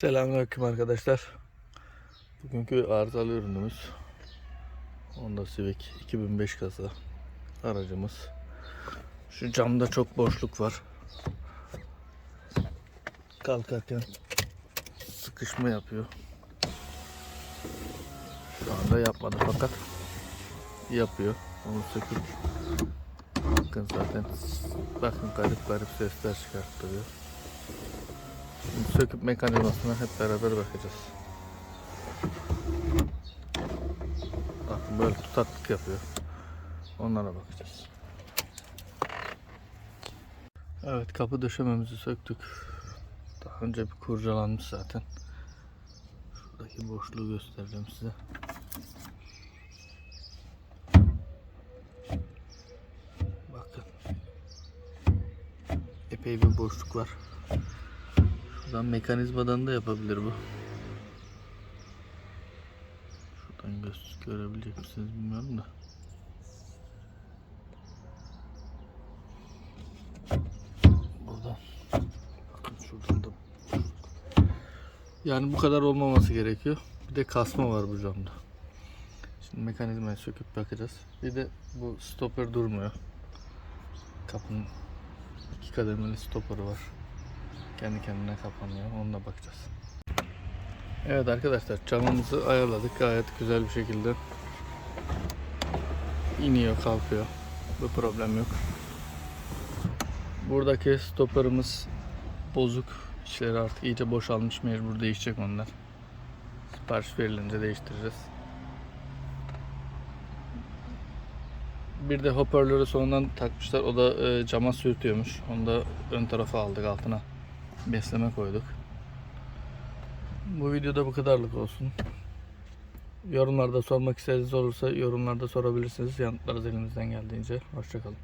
Selamünaleyküm arkadaşlar. Bugünkü arızalı ürünümüz Honda Civic 2005 kasa aracımız. Şu camda çok boşluk var. Kalkarken sıkışma yapıyor. Şu anda yapmadı fakat yapıyor. Onu söküp bakın zaten bakın garip garip sesler çıkarttırıyor. Söküp mekanizmasına hep beraber bakacağız. Bakın böyle tutaklık yapıyor. Onlara bakacağız. Evet kapı döşememizi söktük. Daha önce bir kurcalanmış zaten. Şuradaki boşluğu göstereceğim size. Bakın. Epey bir boşluk var. Şuradan mekanizmadan da yapabilir bu. Şuradan göz görebilecek misiniz bilmiyorum da. Buradan. Bakın şuradan da. Yani bu kadar olmaması gerekiyor. Bir de kasma var bu camda. Şimdi mekanizmayı söküp bakacağız. Bir de bu stopper durmuyor. Kapının iki kademeli stopperı var kendi kendine kapanıyor. Onunla bakacağız. Evet arkadaşlar camımızı ayarladık. Gayet güzel bir şekilde iniyor kalkıyor. Bir problem yok. Buradaki stopperımız bozuk. İçleri artık iyice boşalmış. Mecbur değişecek onlar. Sipariş verilince değiştireceğiz. Bir de hoparlörü sonundan takmışlar. O da e, cama sürtüyormuş. Onu da ön tarafa aldık altına besleme koyduk. Bu videoda bu kadarlık olsun. Yorumlarda sormak istediğiniz olursa yorumlarda sorabilirsiniz. Yanıtlarız elimizden geldiğince. Hoşçakalın.